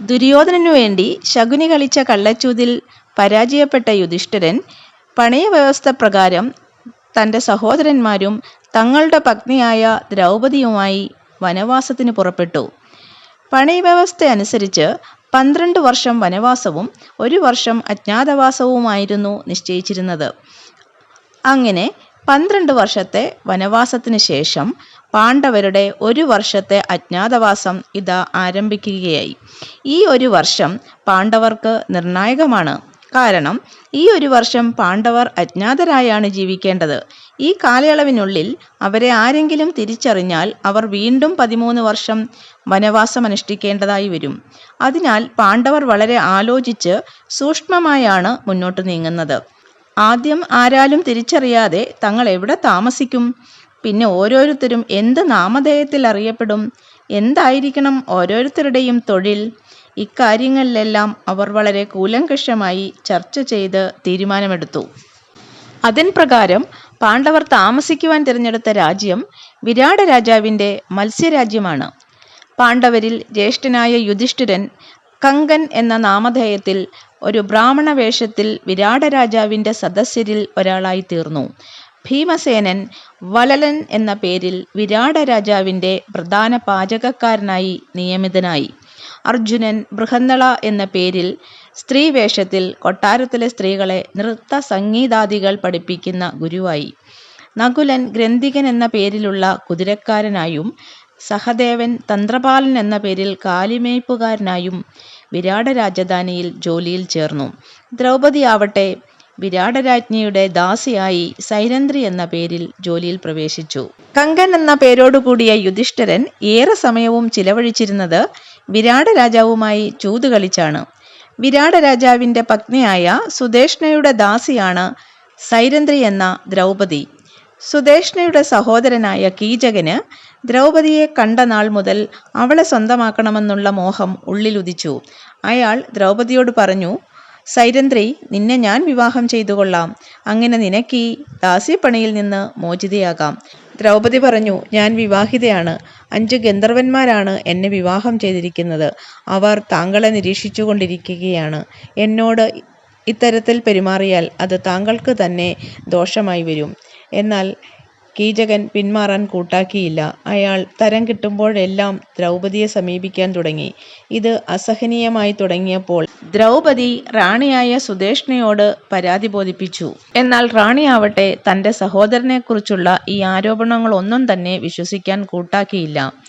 ദുര്യോധനനു വേണ്ടി ശകുനി കളിച്ച കള്ളച്ചൂതിൽ പരാജയപ്പെട്ട യുധിഷ്ഠിരൻ പണയവ്യവസ്ഥ പ്രകാരം തന്റെ സഹോദരന്മാരും തങ്ങളുടെ പത്നിയായ ദ്രൗപതിയുമായി വനവാസത്തിന് പുറപ്പെട്ടു. പണയവ്യവസ്ഥ അനുസരിച്ച് പന്ത്രണ്ട് വർഷം വനവാസവും ഒരു വർഷം അജ്ഞാതവാസവുമായിരുന്നു നിശ്ചയിച്ചിരുന്നത്. അങ്ങനെ പന്ത്രണ്ട് വർഷത്തെ വനവാസത്തിന് ശേഷം പാണ്ഡവരുടെ ഒരു വർഷത്തെ അജ്ഞാതവാസം ഇതാ ആരംഭിക്കുകയായി. ഈ ഒരു വർഷം പാണ്ഡവർക്ക് നിർണായകമാണ്. കാരണം ഈ ഒരു വർഷം പാണ്ഡവർ അജ്ഞാതരായാണ് ജീവിക്കേണ്ടത്. ഈ കാലയളവിനുള്ളിൽ അവരെ ആരെങ്കിലും തിരിച്ചറിഞ്ഞാൽ അവർ വീണ്ടും പതിമൂന്ന് വർഷം വനവാസം അനുഷ്ഠിക്കേണ്ടതായി വരും. അതിനാൽ പാണ്ഡവർ വളരെ ആലോചിച്ച് സൂക്ഷ്മമായാണ് മുന്നോട്ട് നീങ്ങുന്നത്. ആദ്യം ആരാലും തിരിച്ചറിയാതെ തങ്ങൾ എവിടെ താമസിക്കും? പിന്നെ ഓരോരുത്തരും എന്ത് നാമധേയത്തിൽ അറിയപ്പെടും? എന്തായിരിക്കണം ഓരോരുത്തരുടെയും തൊഴിൽ? ഇക്കാര്യങ്ങളിലെല്ലാം അവർ വളരെ കൂലങ്കഷമായി ചർച്ച ചെയ്ത് തീരുമാനമെടുത്തു. അതിൻ പ്രകാരം പാണ്ഡവർ താമസിക്കുവാൻ തിരഞ്ഞെടുത്ത രാജ്യം വിരാടരാജാവിന്റെ മത്സ്യരാജ്യമാണ്. പാണ്ഡവരിൽ ജ്യേഷ്ഠനായ യുധിഷ്ഠിരൻ കങ്കൻ എന്ന നാമധേയത്തിൽ ഒരു ബ്രാഹ്മണ വേഷത്തിൽ ബ്രാഹ്മണവേഷത്തിൽ വിരാടരാജാവിന്റെ സദസ്യരിൽ ഒരാളായിത്തീർന്നു. ഭീമസേനൻ വലലൻ എന്ന പേരിൽ വിരാട രാജാവിന്റെ പ്രധാന പാചകക്കാരനായി നിയമിതനായി. അർജുനൻ ബൃഹന്നള എന്ന പേരിൽ സ്ത്രീ വേഷത്തിൽ കൊട്ടാരത്തിലെ സ്ത്രീകളെ നൃത്ത സംഗീതാദികൾ പഠിപ്പിക്കുന്ന ഗുരുവായി. നകുലൻ ഗ്രന്ഥികൻ എന്ന പേരിലുള്ള കുതിരക്കാരനായും സഹദേവൻ തന്ത്രപാലൻ എന്ന പേരിൽ കാലിമേയ്പ്പുകാരനായും വിരാട രാജധാനിയിൽ ജോലിയിൽ ചേർന്നു. ദ്രൗപദിയാവട്ടെ വിരാടരാജ്ഞിയുടെ ദാസിയായി സൈരന്ദ്രി എന്ന പേരിൽ ജോലിയിൽ പ്രവേശിച്ചു. കങ്കൻ എന്ന പേരോടുകൂടിയ യുധിഷ്ഠിരൻ ഏറെ സമയവും ചിലവഴിച്ചിരുന്നത് വിരാട വിരാടരാജാവുമായി ചൂതുകളിച്ചാണ്. വിരാടരാജാവിന്റെ പത്നിയായ സുദേഷ്ണയുടെ ദാസിയാണ് സൈരന്ദ്രി എന്ന ദ്രൗപദി. സുദേഷ്ണയുടെ സഹോദരനായ കീചകന് ദ്രൗപദിയെ കണ്ട നാൾ മുതൽ അവളെ സ്വന്തമാക്കണമെന്നുള്ള മോഹം ഉള്ളിലുദിച്ചു. അയാൾ ദ്രൗപതിയോട് പറഞ്ഞു സൈരന്ത്രി നിന്നെ ഞാൻ വിവാഹം ചെയ്തു കൊള്ളാം അങ്ങനെ നിനക്കീ ദാസ്യപ്പണിയിൽ നിന്ന് മോചിതയാകാം. ദ്രൗപതി പറഞ്ഞു ഞാൻ വിവാഹിതയാണ്. അഞ്ച് ഗന്ധർവന്മാരാണ് എന്നെ വിവാഹം ചെയ്തിരിക്കുന്നത്. അവർ താങ്കളെ നിരീക്ഷിച്ചുകൊണ്ടിരിക്കുകയാണ്. എന്നോട് ഇത്തരത്തിൽ പെരുമാറിയാൽ അത് താങ്കൾക്ക് തന്നെ ദോഷമായി വരും. എന്നാൽ കീചകൻ പിന്മാറാൻ കൂട്ടാക്കിയില്ല. അയാൾ തരം കിട്ടുമ്പോഴെല്ലാം ദ്രൗപദിയെ സമീപിക്കാൻ തുടങ്ങി. ഇത് അസഹനീയമായി തുടങ്ങിയപ്പോൾ ദ്രൗപദി റാണിയായ സുദേഷ്ണയോട് പരാതി ബോധിപ്പിച്ചു. എന്നാൽ റാണിയാവട്ടെ തന്റെ സഹോദരനെക്കുറിച്ചുള്ള ഈ ആരോപണങ്ങളൊന്നും തന്നെ വിശ്വസിക്കാൻ കൂട്ടാക്കിയില്ല.